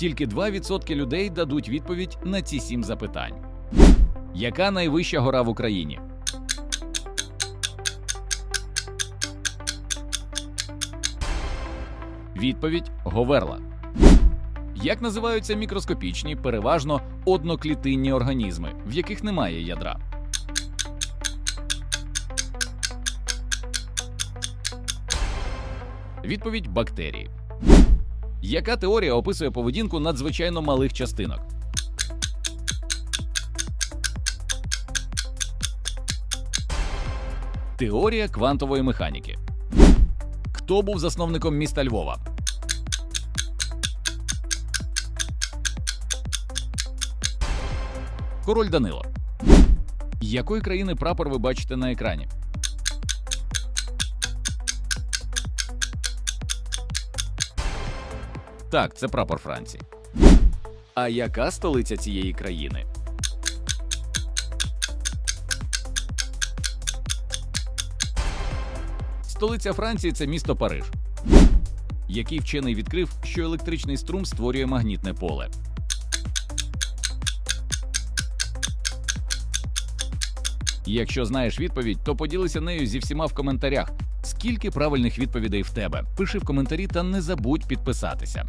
Тільки 2% людей дадуть відповідь на ці сім запитань. Яка найвища гора в Україні? Відповідь Говерла. Як називаються мікроскопічні, переважно одноклітинні організми, в яких немає ядра? Відповідь бактерії. Яка теорія описує поведінку надзвичайно малих частинок? Теорія квантової механіки. Хто був засновником міста Львова? Король Данило. Якої країни прапор ви бачите на екрані? Так, це прапор Франції. А яка столиця цієї країни? Столиця Франції це місто Париж. Який вчений відкрив, що електричний струм створює магнітне поле? Якщо знаєш відповідь, то поділися нею зі всіма в коментарях. Скільки правильних відповідей в тебе? Пиши в коментарі та не забудь підписатися.